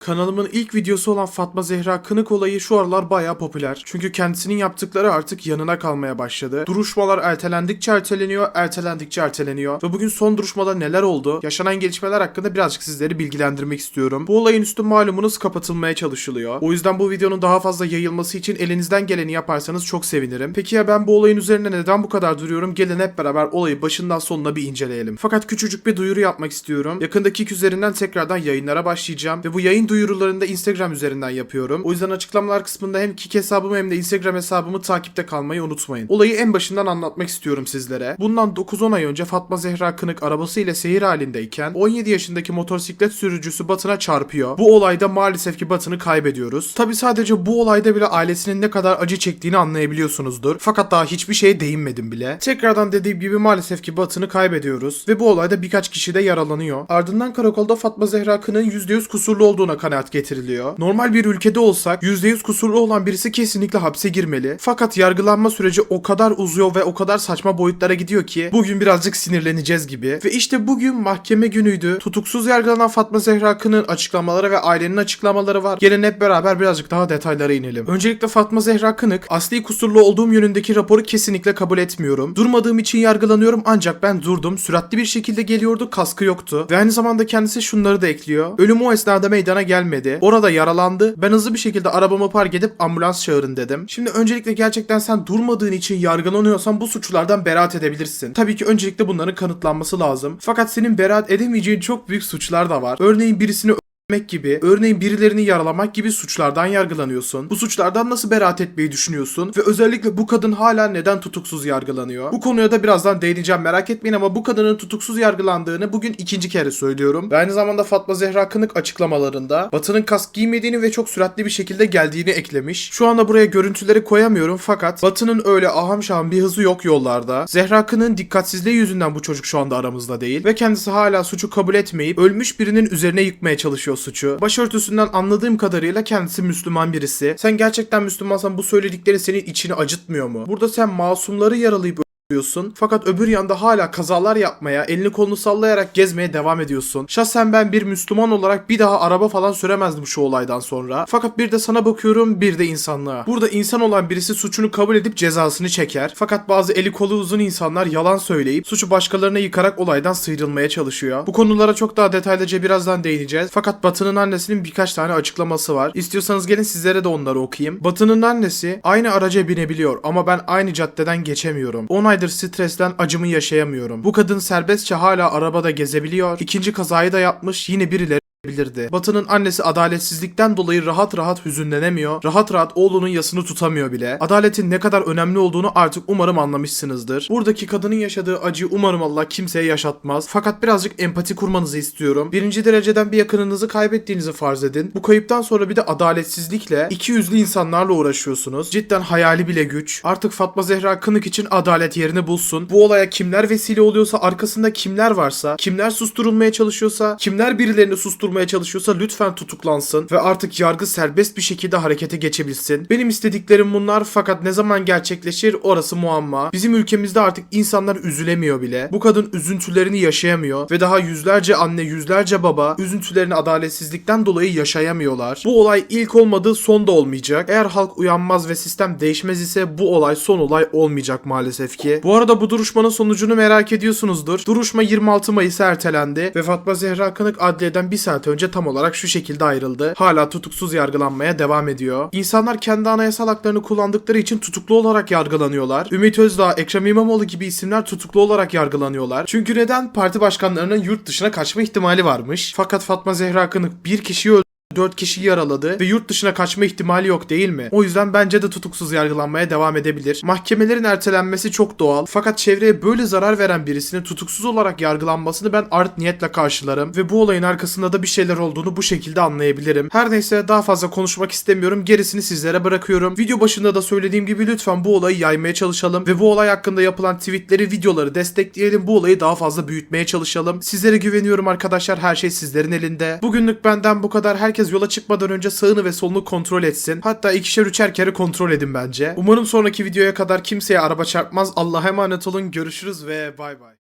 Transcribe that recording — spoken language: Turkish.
Kanalımın ilk videosu olan Fatma Zehra Kınık olayı şu aralar bayağı popüler. Çünkü kendisinin yaptıkları artık yanına kalmaya başladı. Duruşmalar ertelendikçe erteleniyor, ertelendikçe erteleniyor. Ve bugün son duruşmada neler oldu? Yaşanan gelişmeler hakkında birazcık sizleri bilgilendirmek istiyorum. Bu olayın üstü malumunuz kapatılmaya çalışılıyor. O yüzden bu videonun daha fazla yayılması için elinizden geleni yaparsanız çok sevinirim. Peki ya ben bu olayın üzerine neden bu kadar duruyorum? Gelin hep beraber olayı başından sonuna bir inceleyelim. Fakat küçücük bir duyuru yapmak istiyorum. Yakında Kik üzerinden tekrardan yayınlara başlayacağım. Ve bu yayın duyurularını da Instagram üzerinden yapıyorum. O yüzden açıklamalar kısmında hem Kik hesabımı hem de Instagram hesabımı takipte kalmayı unutmayın. Olayı en başından anlatmak istiyorum sizlere. Bundan 9-10 ay önce Fatma Zehra Kınık arabasıyla seyir halindeyken 17 yaşındaki motosiklet sürücüsü Batın'a çarpıyor. Bu olayda maalesef ki Batın'ı kaybediyoruz. Tabi sadece bu olayda bile ailesinin ne kadar acı çektiğini anlayabiliyorsunuzdur. Fakat daha hiçbir şeye değinmedim bile. Tekrardan dediğim gibi maalesef ki Batın'ı kaybediyoruz. Ve bu olayda birkaç kişi de yaralanıyor. Ardından karakolda Fatma Zehra Kınık'ın %100 kusurlu olduğuna kanaat getiriliyor. Normal bir ülkede olsak %100 kusurlu olan birisi kesinlikle hapse girmeli. Fakat yargılanma süreci o kadar uzuyor ve o kadar saçma boyutlara gidiyor ki bugün birazcık sinirleneceğiz gibi. Ve işte bugün mahkeme günüydü. Tutuksuz yargılanan Fatma Zehra Kınık'ın açıklamaları ve ailenin açıklamaları var. Gelin hep beraber birazcık daha detaylara inelim. Öncelikle Fatma Zehra Kınık asli kusurlu olduğum yönündeki raporu kesinlikle kabul etmiyorum. Durmadığım için yargılanıyorum ancak ben durdum. Süratli bir şekilde geliyordu. Kaskı yoktu. Ve aynı zamanda kendisi şunları da ekliyor. Ölüm o esnada meydana gelmedi. Orada yaralandı. Ben hızlı bir şekilde arabamı park edip ambulans çağırın dedim. Şimdi öncelikle gerçekten sen durmadığın için yargılanıyorsan bu suçlardan beraat edebilirsin. Tabii ki öncelikle bunların kanıtlanması lazım. Fakat senin beraat edemeyeceğin çok büyük suçlar da var. Örneğin birisini öldürmek gibi, örneğin birilerini yaralamak gibi suçlardan yargılanıyorsun. Bu suçlardan nasıl beraat etmeyi düşünüyorsun? Ve özellikle bu kadın hala neden tutuksuz yargılanıyor? Bu konuya da birazdan değineceğim merak etmeyin ama bu kadının tutuksuz yargılandığını bugün ikinci kere söylüyorum. Ve aynı zamanda Fatma Zehra Kınık açıklamalarında Batı'nın kask giymediğini ve çok süratli bir şekilde geldiğini eklemiş. Şu anda buraya görüntüleri koyamıyorum fakat Batı'nın öyle aham şaham bir hızı yok yollarda. Zehra Kınık'ın dikkatsizliği yüzünden bu çocuk şu anda aramızda değil. Ve kendisi hala suçu kabul etmeyip ölmüş birinin üzerine yıkmaya çalışıyor suçu. Başörtüsünden anladığım kadarıyla kendisi Müslüman birisi. Sen gerçekten Müslümansan bu söyledikleri senin içini acıtmıyor mu? Burada sen masumları yaralayıp diyorsun. Fakat öbür yanda hala kazalar yapmaya, elini kolunu sallayarak gezmeye devam ediyorsun. Şahsen ben bir Müslüman olarak bir daha araba falan süremezdim şu olaydan sonra. Fakat bir de sana bakıyorum bir de insanlığa. Burada insan olan birisi suçunu kabul edip cezasını çeker. Fakat bazı eli kolu uzun insanlar yalan söyleyip suçu başkalarına yıkarak olaydan sıyrılmaya çalışıyor. Bu konulara çok daha detaylıca birazdan değineceğiz. Fakat Batı'nın annesinin birkaç tane açıklaması var. İstiyorsanız gelin sizlere de onları okuyayım. Batı'nın annesi aynı araca binebiliyor ama ben aynı caddeden geçemiyorum. 10 aydır stresten acımı yaşayamıyorum. Bu kadın serbestçe hala arabada gezebiliyor. İkinci kazayı da yapmış yine birileri bilirdi. Batı'nın annesi adaletsizlikten dolayı rahat rahat hüzünlenemiyor. Rahat rahat oğlunun yasını tutamıyor bile. Adaletin ne kadar önemli olduğunu artık umarım anlamışsınızdır. Buradaki kadının yaşadığı acıyı umarım Allah kimseye yaşatmaz. Fakat birazcık empati kurmanızı istiyorum. Birinci dereceden bir yakınınızı kaybettiğinizi farz edin. Bu kayıptan sonra bir de adaletsizlikle, iki yüzlü insanlarla uğraşıyorsunuz. Cidden hayali bile güç. Artık Fatma Zehra Kınık için adalet yerini bulsun. Bu olaya kimler vesile oluyorsa, arkasında kimler varsa, kimler susturulmaya çalışıyorsa, kimler birilerini susturmaya çalışıyorsa lütfen tutuklansın ve artık yargı serbest bir şekilde harekete geçebilsin. Benim istediklerim bunlar fakat ne zaman gerçekleşir orası muamma. Bizim ülkemizde artık insanlar üzülemiyor bile. Bu kadın üzüntülerini yaşayamıyor ve daha yüzlerce anne, yüzlerce baba üzüntülerini adaletsizlikten dolayı yaşayamıyorlar. Bu olay ilk olmadığı son da olmayacak. Eğer halk uyanmaz ve sistem değişmez ise bu olay son olay olmayacak maalesef ki. Bu arada bu duruşmanın sonucunu merak ediyorsunuzdur. Duruşma 26 Mayıs'a ertelendi ve Fatma Zehra Kınık adliyeden bir saat önce tam olarak şu şekilde ayrıldı. Hala tutuksuz yargılanmaya devam ediyor. İnsanlar kendi anayasal haklarını kullandıkları için tutuklu olarak yargılanıyorlar. Ümit Özdağ, Ekrem İmamoğlu gibi isimler tutuklu olarak yargılanıyorlar. Çünkü neden? Parti başkanlarının yurt dışına kaçma ihtimali varmış. Fakat Fatma Zehra Kınık bir kişiyi 4 kişi yaraladı ve yurt dışına kaçma ihtimali yok değil mi? O yüzden bence de tutuksuz yargılanmaya devam edebilir. Mahkemelerin ertelenmesi çok doğal fakat çevreye böyle zarar veren birisinin tutuksuz olarak yargılanmasını ben art niyetle karşılarım ve bu olayın arkasında da bir şeyler olduğunu bu şekilde anlayabilirim. Her neyse daha fazla konuşmak istemiyorum. Gerisini sizlere bırakıyorum. Video başında da söylediğim gibi lütfen bu olayı yaymaya çalışalım ve bu olay hakkında yapılan tweetleri, videoları destekleyelim. Bu olayı daha fazla büyütmeye çalışalım. Sizlere güveniyorum arkadaşlar. Her şey sizlerin elinde. Bugünlük benden bu kadar. Herkes yola çıkmadan önce sağını ve solunu kontrol etsin. Hatta ikişer üçer kere kontrol edin bence. Umarım sonraki videoya kadar kimseye araba çarpmaz. Allah'a emanet olun. Görüşürüz ve bay bay.